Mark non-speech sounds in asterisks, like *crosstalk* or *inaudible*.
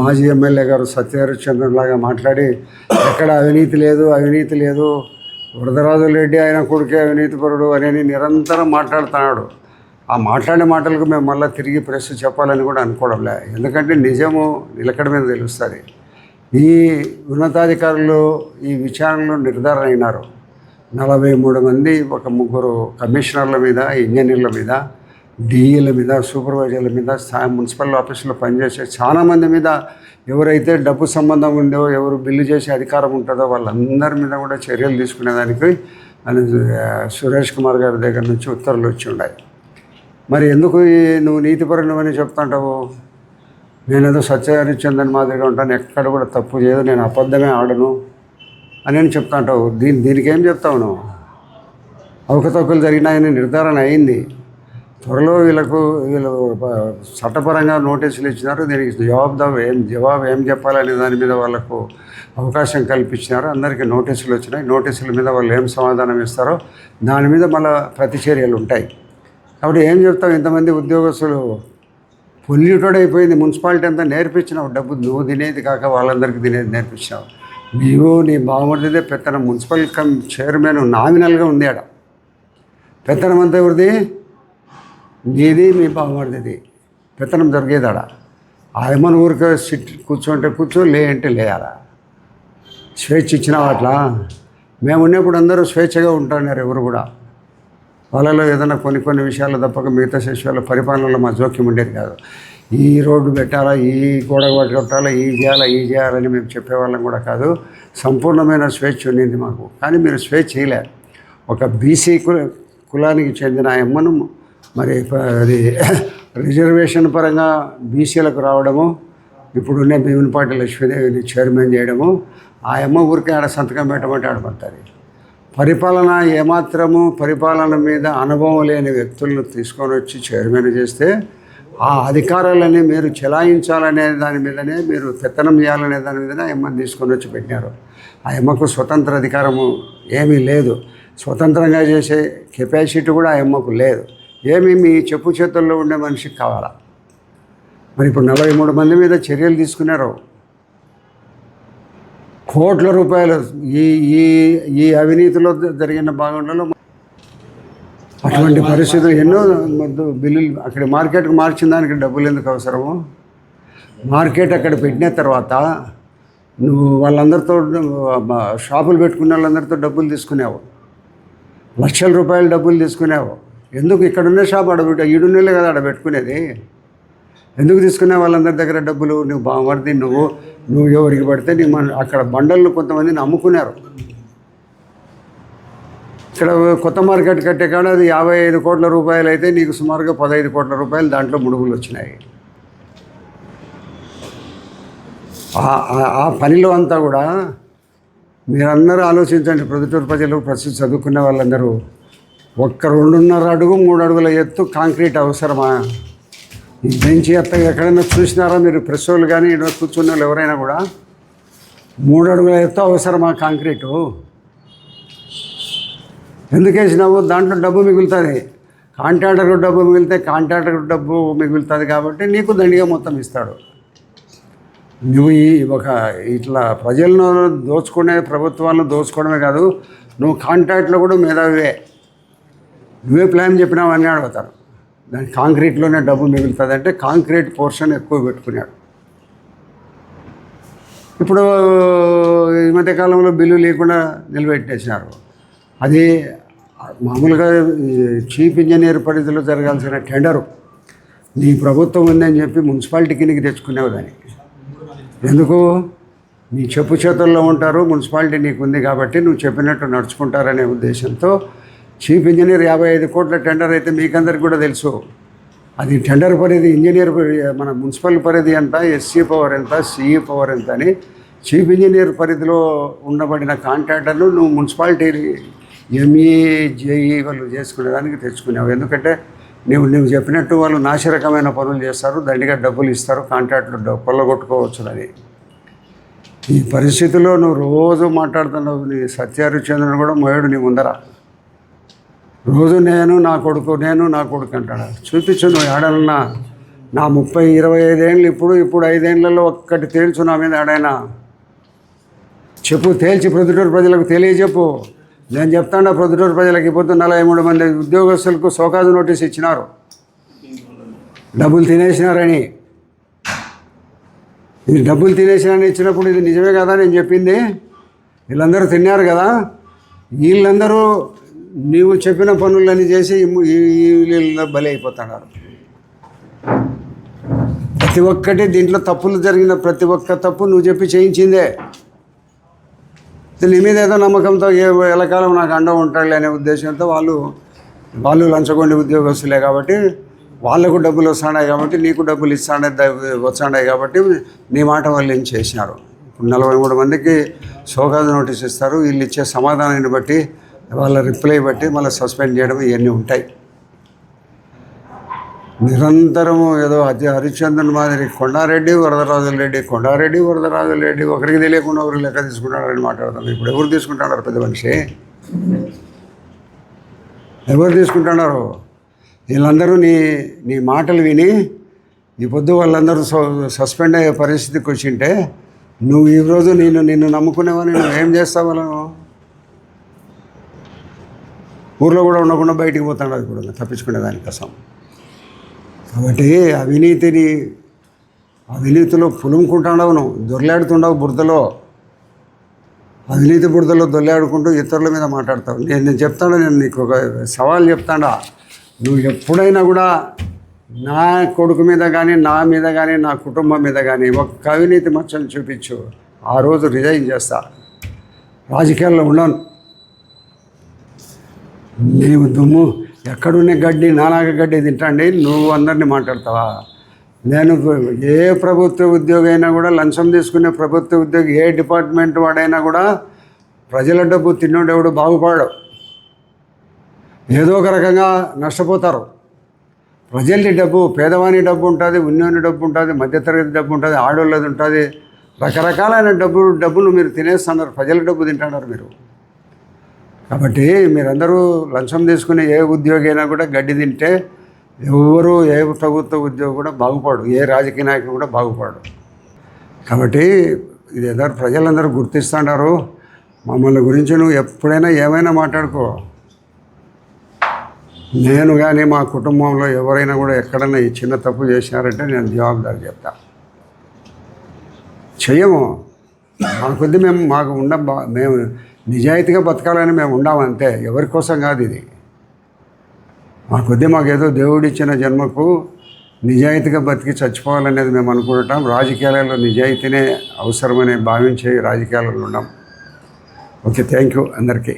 మాజీ ఎమ్మెల్యే గారు సత్యహరిశ్చంద్ర లాగా మాట్లాడి ఎక్కడ అవినీతి లేదు అవినీతి లేదు వరదరాజు రెడ్డి ఆయన కొడుకే అవినీతిపరుడు అని నిరంతరం మాట్లాడుతున్నాడు. ఆ మాట్లాడే మాటలకు మేము మళ్ళీ తిరిగి ప్రెస్ చెప్పాలని కూడా అనుకోవడంలే ఎందుకంటే నిజము నిలకడ మీద తెలుస్తుంది. ఈ ఉన్నతాధికారులు ఈ విచారణలో నిర్ధారణ అయినారు. నలభై మూడు మంది ఒక ముగ్గురు కమిషనర్ల మీద ఇంజనీర్ల మీద డిఈల మీద సూపర్వైజర్ల మీద మున్సిపల్ ఆఫీసులో పనిచేసే చాలా మంది మీద ఎవరైతే డబ్బు సంబంధం ఉందో ఎవరు బిల్లు చేసే అధికారం ఉంటుందో వాళ్ళందరి మీద కూడా చర్యలు తీసుకునేదానికి అని సురేష్ కుమార్ గారి దగ్గర నుంచి ఉత్తర్వులు వచ్చి ఉన్నాయి. మరి ఎందుకు నువ్వు నీతిపరుణమని చెప్తుంటావు? నేనేదో సత్యహరిచందన్ మాదిరిగా ఉంటాను ఎక్కడ కూడా తప్పు చేయదు నేను అబద్ధమే ఆడను అని అని చెప్తా ఉంటావు దీని దీనికి ఏం చెప్తావు నువ్వు? అవకతవకలు జరిగినాయని నిర్ధారణ అయింది. త్వరలో వీళ్ళకు వీళ్ళు చట్టపరంగా నోటీసులు ఇచ్చినారు. దీనికి జవాబుదారు ఏం జవాబు ఏం చెప్పాలనే దాని మీద వాళ్ళకు అవకాశం కల్పించినారు. అందరికీ నోటీసులు వచ్చినాయి. నోటీసుల మీద వాళ్ళు ఏం సమాధానం ఇస్తారో దాని మీద మళ్ళీ ప్రతిచర్యలు ఉంటాయి. కాబట్టి ఏం చెప్తావు? ఇంతమంది ఉద్యోగస్తులు పొల్యూటెడ్ అయిపోయింది. మున్సిపాలిటీ అంతా నేర్పించినావు. డబ్బు నువ్వు తినేది కాక వాళ్ళందరికీ తినేది నేర్పించినావు. నీవు నీ బావమరిదిదే పెత్తనం. మున్సిపల్ కమ్ చైర్మన్ నామినల్గా ఉంది ఆడ. పెత్తనం అంతా ఎవరిది? నీది మీ బావమరిదిది పెత్తనం దొరికేదాడ? అది మన ఊరికే సిట్ కూర్చోంటే కూర్చో లే అంటే లేయాలా? స్వేచ్ఛ ఇచ్చినావు అట్లా? మేము ఉన్నప్పుడు అందరూ స్వేచ్ఛగా ఉంటున్నారు ఎవరు కూడా. వాళ్ళలో ఏదైనా కొన్ని కొన్ని విషయాలు తప్పక మిగతా విషయాల పరిపాలనలో మా జోక్యం ఉండేది కాదు. ఈ రోడ్డు పెట్టాలా ఈ గోడ కట్టాలా ఈ చేయాలా ఈ చేయాలని మేము చెప్పేవాళ్ళం కూడా కాదు. సంపూర్ణమైన స్వేచ్ఛ ఉండింది మాకు. కానీ మీరు స్వేచ్ఛ చేయలేరు ఒక బీసీ కుల కులానికి చెందిన ఎమ్మను మరి అది *coughs* రిజర్వేషన్ పరంగా బీసీలకు రావడము ఇప్పుడున్న భీమునిపాటి లక్ష్మీదేవిని చైర్మన్ చేయడము ఆ అమ్మ ఊరికే ఆడ సంతకం పెట్టమంటే ఆడపడుతుంది పరిపాలన ఏమాత్రము పరిపాలన మీద అనుభవం లేని వ్యక్తులను తీసుకొని వచ్చి చైర్మన్ చేస్తే ఆ అధికారాలని మీరు చెలాయించాలనే దాని మీదనే మీరు పెత్తనం చేయాలనే దాని మీదనే ఆయమ్మని అమ్మని తీసుకొని వచ్చి పెట్టినారు. ఆ అమ్మకు స్వతంత్ర అధికారము ఏమీ లేదు. స్వతంత్రంగా చేసే కెపాసిటీ కూడా ఆ అమ్మకు లేదు. ఏమి మీ చెప్పు చేతుల్లో ఉండే మనిషికి కావాలా? మరి ఇప్పుడు నలభై మూడు మంది మీద చర్యలు తీసుకున్నారు? కోట్ల రూపాయలు ఈ ఈ ఈ అవినీతిలో జరిగిన భాగంలో అటువంటి పరిస్థితులు ఎన్నో బిల్లులు అక్కడ మార్కెట్కి మార్చిన దానికి డబ్బులు ఎందుకు అవసరము? మార్కెట్ అక్కడ పెట్టిన తర్వాత నువ్వు వాళ్ళందరితో షాపులు పెట్టుకున్న వాళ్ళందరితో డబ్బులు తీసుకునేవు. లక్షల రూపాయల డబ్బులు తీసుకునేవు. ఎందుకు ఇక్కడ ఉన్న షాప్ ఆడ ఈడు ఈడున్నెలే కదా ఆడ పెట్టుకునేది? ఎందుకు తీసుకునే వాళ్ళందరి దగ్గర డబ్బులు? నువ్వు బాగుపడితే నువ్వు నువ్వు ఎవరికి పడితే నీ మన అక్కడ బండలు కొంతమందిని అమ్ముకున్నారు ఇక్కడ కొత్త మార్కెట్ కట్టే కాడ అది యాభై ఐదు కోట్ల రూపాయలు అయితే నీకు సుమారుగా పదహైదు కోట్ల రూపాయలు దాంట్లో ముడుగులు వచ్చినాయి. ఆ- పనిలో అంతా కూడా మీరందరూ ఆలోచించండి. ప్రొద్దుటూరు ప్రజలు ప్రస్తుతం చదువుకునే వాళ్ళందరూ. ఒక్క రెండున్నర అడుగు మూడు అడుగుల ఎత్తు కాంక్రీట్ అవసరమా? ఈ బెంచ్ ఎత్త ఎక్కడైనా చూసినారా మీరు? ప్రెస్ వాళ్ళు కానీ ఇక్కడ కూర్చున్న వాళ్ళు ఎవరైనా కూడా? మూడు అడుగుల ఎత్తు అవసరమా కాంక్రీటు? ఎందుకు వేసినావు దాంట్లో డబ్బు మిగులుతుంది. కాంట్రాక్టర్కు డబ్బు మిగిలితే కాంట్రాక్టర్కు డబ్బు మిగులుతుంది కాబట్టి నీకు దండిగా మొత్తం ఇస్తాడు. నువ్వు ఈ ఒక ఇట్లా ప్రజలను దోచుకునే ప్రభుత్వాలను దోచుకోవడమే కాదు నువ్వు కాంట్రాక్ట్లో కూడా మేధావివే. నువ్వే ప్లాన్ చెప్పినావు అని అడుగుతారు. దాని కాంక్రీట్లోనే డబ్బు మిగులుతుంది అంటే కాంక్రీట్ పోర్షన్ ఎక్కువ పెట్టుకున్నాడు. ఇప్పుడు ఈ మధ్యకాలంలో బిల్లు లేకుండా నిలబెట్టేసినారు. అది మామూలుగా చీఫ్ ఇంజనీర్ పరిధిలో జరగాల్సిన టెండరు నీ ప్రభుత్వం ఉందని చెప్పి మున్సిపాలిటీ కిందకి తెచ్చుకునేవు దాన్ని. ఎందుకు? నీ చెప్పు చేతుల్లో ఉంటారు మున్సిపాలిటీ నీకు ఉంది కాబట్టి నువ్వు చెప్పినట్టు నడుచుకుంటారనే ఉద్దేశంతో చీఫ్ ఇంజనీర్ యాభై ఐదు కోట్ల టెండర్ అయితే మీకందరికి కూడా తెలుసు. అది టెండర్ పరిధి ఇంజనీర్ మన మున్సిపల్ పరిధి ఎంత ఎస్సీ పవర్ ఎంత సిఈ పవర్ ఎంత అని చీఫ్ ఇంజనీర్ పరిధిలో ఉండబడిన కాంట్రాక్టర్లు నువ్వు మున్సిపాలిటీ ఎంఈ జేఈ వాళ్ళు చేసుకునేదానికి తెచ్చుకునేవు. ఎందుకంటే నువ్వు నువ్వు చెప్పినట్టు వాళ్ళు నాశరకమైన పనులు చేస్తారు దండిగా డబ్బులు ఇస్తారు కాంట్రాక్టులు డబ్బు కొల్లగొట్టుకోవచ్చు అని ఈ పరిస్థితిలో నువ్వు రోజు మాట్లాడుతున్నావు నీ సత్యహరిచంద్రుడు కూడా మోయడు నీ ముందర. రోజు నేను నా కొడుకు నేను నా కొడుకు అంటాడు. చూపించు నువ్వు ఏడన్నా నా ముప్పై ఇరవై ఐదేళ్ళు ఇప్పుడు ఇప్పుడు ఐదేళ్ళలో ఒక్కటి తేల్చు నా మీద ఆడైనా. చెప్పు తేల్చి ప్రొద్దుటూరు ప్రజలకు తెలియజెప్పు. నేను చెప్తాను ప్రొద్దుటూరు ప్రజలకు ఇప్పుడు నలభై మూడు మంది ఉద్యోగస్తులకు సోకాజు నోటీస్ ఇచ్చినారు. డబ్బులు తినేసినారని. ఇది డబ్బులు తినేసినారని ఇచ్చినప్పుడు ఇది నిజమే కదా నేను చెప్పింది? వీళ్ళందరూ తిన్నారు కదా? వీళ్ళందరూ నీవు చెప్పిన పనులన్నీ చేసి ఈ- బలి అయిపోతున్నారు ప్రతి ఒక్కటి దీంట్లో తప్పులు జరిగిన ప్రతి ఒక్క తప్పు నువ్వు చెప్పి చేయించిందే. నీ మీద ఏదో నమ్మకంతో ఏ ఎలకాలం నాకు అండ ఉంటాడులే అనే ఉద్దేశంతో వాళ్ళు వాళ్ళు లంచగొండి ఉద్యోగస్తులే కాబట్టి వాళ్ళకు డబ్బులు వస్తున్నాయి కాబట్టి నీకు డబ్బులు ఇస్తాడే వస్తున్నాయి కాబట్టి నీ మాట వాళ్ళు ఏం చేసినారు? ఇప్పుడు నలభై మూడు మందికి సోకాజు నోటీస్ ఇస్తారు. వీళ్ళు ఇచ్చే సమాధానాన్ని బట్టి వాళ్ళ రిప్లై బట్టి మళ్ళీ సస్పెండ్ చేయడం ఇవన్నీ ఉంటాయి. నిరంతరము ఏదో అతి హరిశ్చంద్రుని మాదిరి కొండారెడ్డి వరదరాజుల రెడ్డి కొండారెడ్డి వరదరాజుల రెడ్డి ఒకరికి తెలియకుండా ఒకరు లెక్క తీసుకుంటాడని మాట్లాడుతున్నారు. ఇప్పుడు ఎవరు తీసుకుంటున్నారు పెద్ద మనిషి? ఎవరు తీసుకుంటున్నారు? వీళ్ళందరూ నీ నీ మాటలు విని ఈ పొద్దు వాళ్ళందరూ స- సస్పెండ్ అయ్యే పరిస్థితికి వచ్చింటే నువ్వు ఈరోజు నేను నిన్ను నమ్ముకునేవని నువ్వు ఏం చేస్తావు ఊర్లో కూడా ఉండకుండా బయటికి పోతాడు ఇప్పుడు తప్పించుకునే దానికోసం కాబట్టి అవినీతిని అవినీతిలో పులుముకుంటున్నావు నువ్వు దొర్లాడుతుండవు బురదలో. అవినీతి బురదలో దొర్లాడుకుంటూ ఇతరుల మీద మాట్లాడతావు. నేను నేను చెప్తాను నేను నీకు ఒక సవాల్ చెప్తాడా. నువ్వు ఎప్పుడైనా కూడా నా కొడుకు మీద కానీ నా మీద కానీ నా కుటుంబం మీద కానీ ఒక్క అవినీతి మచ్చలు చూపించు. ఆ రోజు రిజైన్ చేస్తా. రాజకీయాల్లో ఉండను నీవు దుమ్ము ఎక్కడున్న గడ్డి నానాక గడ్డి తింటాండి నువ్వు అందరినీ మాట్లాడతావా? నేను ఏ ప్రభుత్వ ఉద్యోగి అయినా కూడా లంచం తీసుకునే ప్రభుత్వ ఉద్యోగి ఏ డిపార్ట్మెంట్ వాడైనా కూడా ప్రజల డబ్బు తిన్నోడెవడు బాగుపడడు. ఏదో ఒక రకంగా నష్టపోతారు. ప్రజల్ని డబ్బు పేదవాని డబ్బు ఉంటుంది ఉన్నోని డబ్బు ఉంటుంది మధ్యతరగతి డబ్బు ఉంటుంది ఆడోళ్ళది ఉంటుంది. రకరకాలైన డబ్బు డబ్బులు మీరు తినేస్తున్నారు ప్రజల డబ్బు తింటున్నారు మీరు. కాబట్టి మీరందరూ లంచం తీసుకునే ఏ ఉద్యోగి అయినా కూడా గడ్డి తింటే ఎవరు ఏ ప్రభుత్వ ఉద్యోగి కూడా బాగుపడు ఏ రాజకీయ నాయకుడు కూడా బాగుపడు కాబట్టి ఇది ఏదో ప్రజలందరూ గుర్తిస్తున్నారు మమ్మల్ని గురించి నువ్వు ఎప్పుడైనా ఏమైనా మాట్లాడుకో. నేను కానీ మా కుటుంబంలో ఎవరైనా కూడా ఎక్కడైనా ఈ చిన్న తప్పు చేసినారంటే నేను జవాబుదారి చెప్తా. చెయ్యము. మా కొద్ది మేము మాకు ఉండ బా- మేము నిజాయితీగా బతకాలని మేము ఉండామంతే ఎవరికోసం ఎవరి కోసం కాదు ఇది. మా కొద్ది మాకు ఏదో దేవుడిచ్చిన జన్మకు నిజాయితీగా బతికి చచ్చిపోవాలనేది మేము అనుకుంటాం. రాజకీయాలలో నిజాయితీనే అవసరమని భావించే రాజకీయాలలో ఉన్నాం. ఓకే థ్యాంక్ యూ అందరికీ.